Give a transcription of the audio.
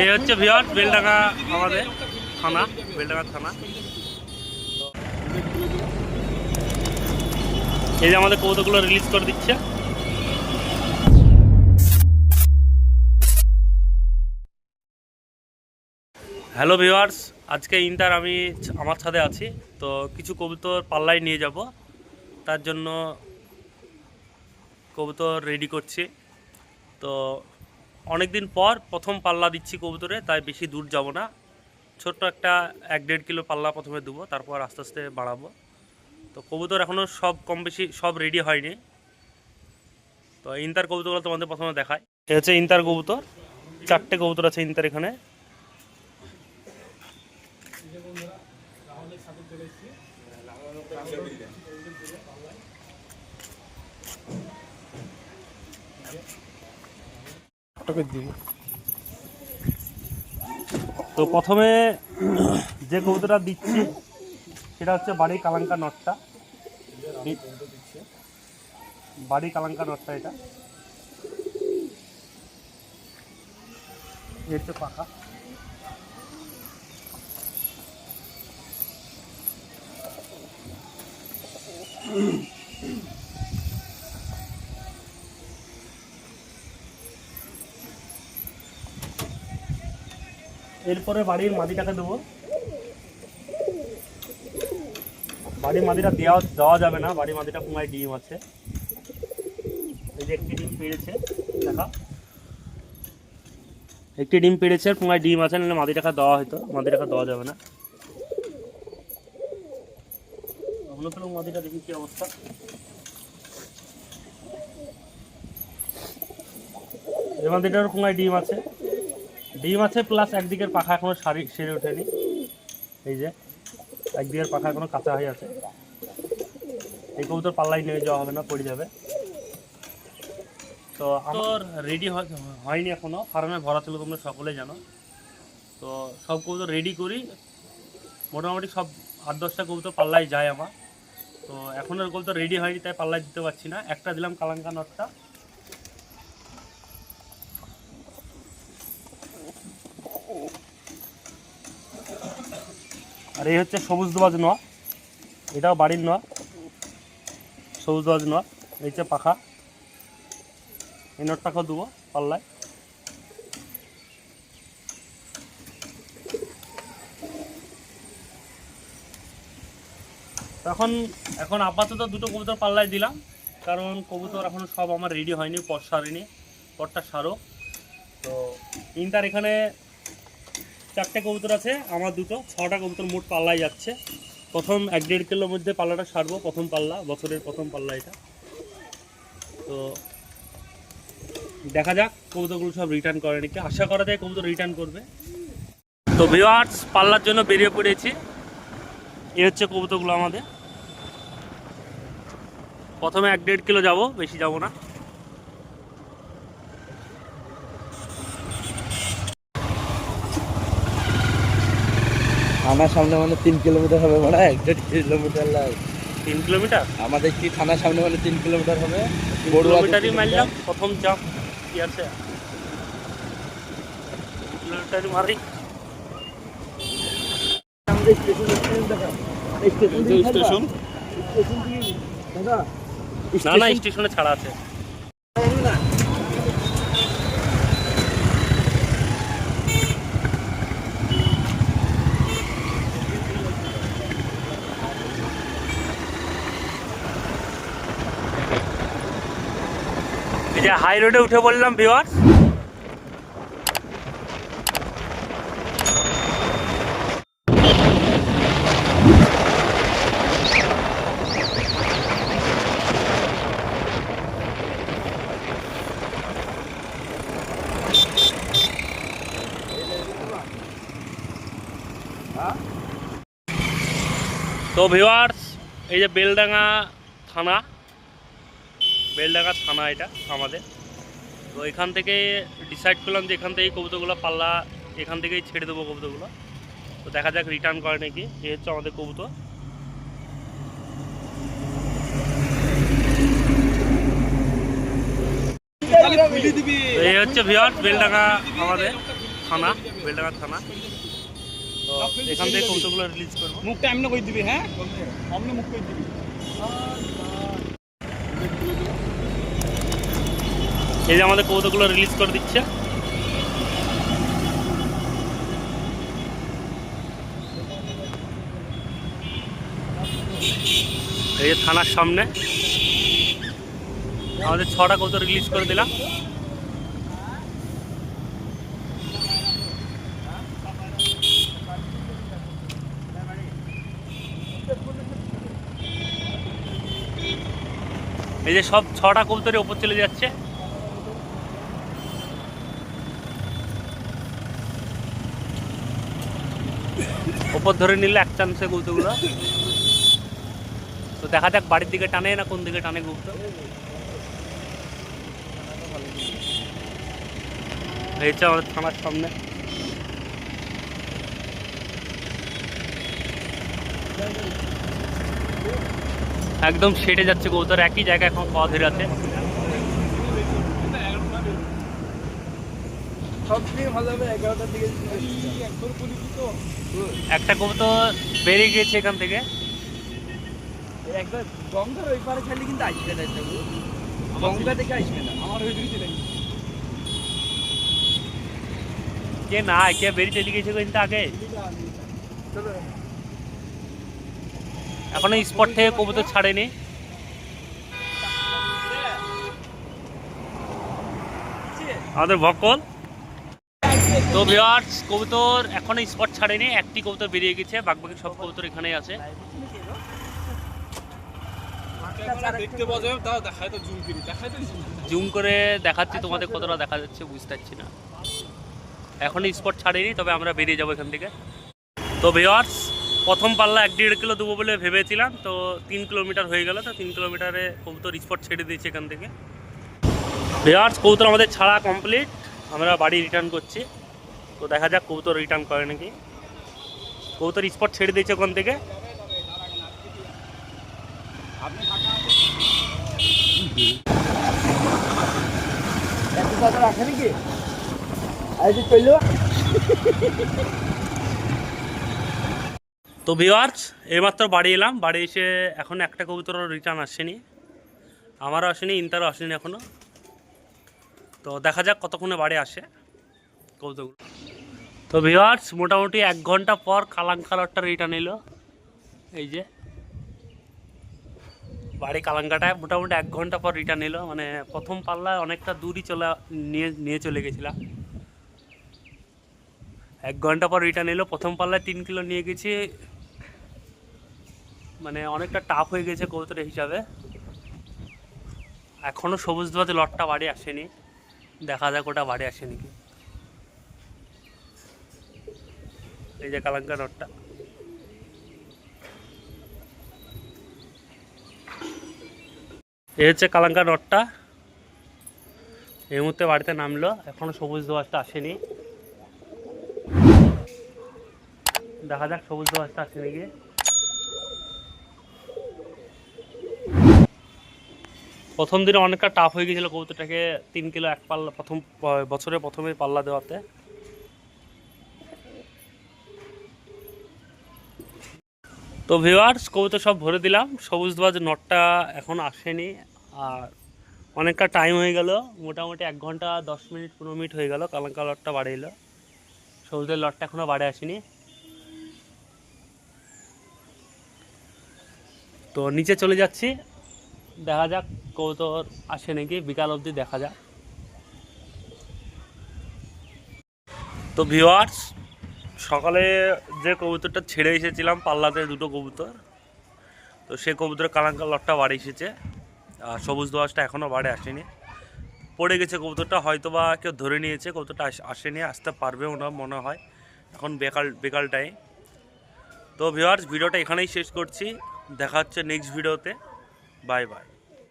এই হচ্ছে ভিওর বেলডাঙ্গা আমাদের থানা, বেলডাঙ্গা থানা। এই যে আমাদের কৌতুকগুলো রিলিজ করে দিচ্ছে। হ্যালো ভিউয়ার্স আজকে ইন্টার আমি আমার ছাদে আছি, তো কিছু কবুতর পাল্লায় নিয়ে যাব। তার জন্য কবুতর রেডি করছি। তো অনেক দিন পর প্রথম পাল্লা দিচ্ছি কবুতরে, তাই বেশি দূর যাব না। ছোট্ট একটা এক দেড় কিলো পাল্লা প্রথমে দেবো, তারপর আস্তে আস্তে বাড়াবো। তো কবুতর এখনও সব কম বেশি সব রেডি হয়নি। তো ইন্টার কবুতরগুলো তোমাদের প্রথমে দেখায় এ হচ্ছে ইন্টার কবুতর, চারটে কবুতর আছে ইন্টার এখানে। তো প্রথমে যে কবুতরটা দিচ্ছি, সেটা হচ্ছে বাড়ি কালাঙ্কা নটটা। বাড়ি কালাঙ্কা নটটা এটা। হচ্ছে পাখা। এরপরে বাড়ির মাটিটাকে দেবো। বাড়ির মাটিটা দেওয়া দেওয়া যাবে না, বাড়ির মাটিটা পুমায় ডিম আছে। এই যে একটি ডিম পেড়েছে, দেখা। একটি ডিম পেড়েছে আর পুমায় ডিম আছে, নাহলে মাটি টাকা দেওয়া হয়তো মাটি টাকা দেওয়া যাবে না। পেলাম মাটিটা দেখি কি অবস্থা। এই মাটিটার পুমায় ডিম আছে। ডিম আছে প্লাস একদিকের পাখা এখনও সারি, সেরে ওঠেনি। এই যে, একদিকের পাখা এখনও কাঁচা হয়ে আছে। এই কবুতর পাল্লাই নিয়ে যাওয়া হবে না, পড়ে যাবে। তো আমার রেডি হয়নি এখনও। ফার্মে ভরা ছিল, তোমরা সকলে জানো। তো সব কবুতর রেডি করি। মোটামুটি সব আট দশটা কবুতর পাল্লাই যায় আমার। তো এখন আর কবুতর রেডি হয়নি, তাই পাল্লাই দিতে পারছি না। একটা দিলাম কালাঙ্কা নটটা আর এই হচ্ছে সবুজ দোবাজ নোয়া। এটাও বাড়ির নোয়া। সবুজ দোবাজ নোয়া। এই হচ্ছে পাখা। এই নোটটাকেও দেবো পাল্লায়। তখন এখন আপাতত দুটো কবুতর পাল্লায় দিলাম। কারণ কবুতর এখন সব আমার রেডি হয়নি পর সারেনি পরটা সারো। তো তিনটার এখানে চারটে কবুতর আছে, আমার দুটো, ছটা কবুতর মোট পাল্লায় যাচ্ছে। প্রথম এক দেড় কিলোর মধ্যে পাল্লাটা সারবো, প্রথম পাল্লা, বছরের প্রথম পাল্লা এটা। তো দেখা যাক কবুতরগুলো সব রিটার্ন করে নাকি। আশা করা যায় কবুতর রিটার্ন করবে। তো ভিওয়ার্স পাল্লার জন্য বেরিয়ে পড়েছি। এ হচ্ছে কবুতরগুলো আমাদের। প্রথমে এক দেড় কিলো যাব, বেশি যাব না। থানার সামনে মানে তিন কিলোমিটার হবে মানে এক দেড় কিলোমিটার লাগে তিন কিলোমিটার? আমাদের কি থানার সামনে মানে তিন কিলোমিটার হবে? কিলোমিটারই মারলাম প্রথম চাপ কি আছে? কিলোমিটারই মারি। স্টেশন স্টেশন না না স্টেশনে ছাড়া আছে এই যে হাই রোডে উঠে বললাম ভিওয়ার তো ভিওয়ার্স এই যে বেলডাঙ্গা থানা বেলডাঙ্গা থানা এটা, আমাদের। তো এখান থেকে ডিসাইড করলাম যে এখান থেকেই কবুতরগুলো পাল্লা এখান থেকেই ছেড়ে দেবো কবুতরগুলো। তো দেখা যাক রিটার্ন করে নাকি, এ হচ্ছে আমাদের কবুতর। এই হচ্ছে ভিওর বেলডাঙ্গা আমাদের থানা, বেলডাঙ্গা থানা। তো এখান থেকে কৌতুকগুলো রিলিজ করব। মুখটা এমনি করে দিবি হ্যাঁ? অমনি মুখ করে দিবি? এই যে আমাদের কৌতুকগুলো রিলিজ করে দিচ্ছে। এই যে থানার সামনে। আমাদের ছটা কৌতুক রিলিজ করে দিলাম। এই যে সব ছটা কবুতরের ওপর চলে যাচ্ছে। ওপর ধরে নিলে এক চান্সে কবুতরগুলো তো দেখা যাক বাড়ির দিকে টানে না কোন দিকে টানে এই হচ্ছে আমাদের থানার সামনে। একদম সেটে যাচ্ছে কবুতর, একই জায়গায় এখন পাওয়া ধরে আছে সব থেকে ভালো হবে এগারোটার দিকে একবার বলি কি তো একটা কবুতর বেরিয়ে গিয়েছে এখান থেকে। একবার গঙ্গার ওই পারে খেলে কিন্তু আসবে না এটা গঙ্গা থেকে আসবে না আমার হয়ে দিকে চলে কে না কে বেরিয়ে চলে গেছে কিন্তু আগে। এখনও স্পট থেকে কবুতর ছাড়েনি। আমাদের ভকল তো ভিওয়ার্স কবুতর এখনও স্পট ছাড়েনি, একটি কবুতর বেরিয়ে গেছে বাকি সব কবুতর এখানেই আছে। জুম করে দেখাচ্ছি তোমাদের কতটা দেখা যাচ্ছে, বুঝতে পারছি না। এখনও স্পট ছাড়েনি, তবে আমরা বেরিয়ে যাব এখান থেকে। তো ভিওয়ার্স প্রথম পাল্লা এক দেড় কিলো দেবো বলে ভেবেছিলাম, তো তিন কিলোমিটার হয়ে গেল, তো তিন কিলোমিটারে কবুতর স্পট ছেড়ে দিয়েছে এখান থেকে। ভিওয়ার্স কবুতর আমাদের ছাড়া কমপ্লিট আমরা বাড়ি রিটার্ন করছি। তো দেখা যাক, কবুতর রিটার্ন করে নাকি। কবুতর স্পট ছেড়ে দিয়েছে ওখান থেকে। তো ভিওয়ার্স এইমাত্র বাড়ি এলাম। বাড়ি এসে এখন একটা কবুতরও রিটার্ন আসেনি। আমারও আসেনি ইন্টারও আসেনি এখনও তো দেখা যাক কতক্ষণে বাড়ি আসে কবুতরগুলো। তো ভিওয়ার্স মোটামুটি এক ঘণ্টা পর কালাং কালারটা রিটার্ন এলো। এই যে। বাড়ি কালাঙ্কাটায় মোটামুটি এক ঘণ্টা পর রিটার্ন এলো। মানে প্রথম পাল্লায় অনেকটা দূরই চলে নিয়ে নিয়ে চলে গেছিলাম। এক ঘণ্টা পর রিটার্ন এলো। প্রথম পাল্লায় তিন কিলো নিয়ে গেছি। মানে অনেকটা টাফ হয়ে গেছে কবুতরের হিসাবে। এখনও সবুজ দোয়াতে লটটা বাড়ি আসেনি। দেখা যাক ওটা বাড়ি আসেনি কি। এই যে কালাঙ্কা নটটা এই হচ্ছে কালাঙ্কা নটটা এই মুহূর্তে বাড়িতে নামলো, এখনও সবুজ দোয়াশটা আসেনি। দেখা যাক সবুজ দোয়াশটা আসে নাকি। প্রথম দিনে অনেকটা টাফ হয়ে গেছিল কবুতরটাকে, তিন কিলো এক পাল্লা, প্রথম, বছরে প্রথমে পাল্লা দেওয়াতে। তো ভিওয়ার্স কবুতর সব ভরে দিলাম। সবুজ দোয়াজ নটটা এখন আসেনি। আর অনেকটা টাইম হয়ে গেল। মোটামুটি এক ঘণ্টা দশ মিনিট, পনেরো মিনিট হয়ে গেল। কালাঙ্কা লটটা বাড়ে এলো। সবুজের লটটা এখনও বাড়ে আসেনি। তো নিচে চলে যাচ্ছি। দেখা যাক কবুতর আসে নাকি। বিকাল অবধি দেখা যাক। তো ভিওয়ার্স সকালে যে কবুতরটা ছেড়ে এসেছিলাম, পাল্লাতে দুটো কবুতর। তো সেই কবুতরের কালাঙ্কা লটটা বাড়ি এসেছে, আর সবুজ দোয়াশটা এখনও বাড়ি আসেনি। পড়ে গেছে কবুতরটা হয়তো বা কেউ ধরে নিয়েছে, কবুতরটা আসেনি, আসতে পারবেও না মনে হয়। এখন বেকাল বেকাল টাইম তো ভিওয়ার্স ভিডিওটা এখানেই শেষ করছি। দেখা হচ্ছে নেক্সট ভিডিওতে বাই বাই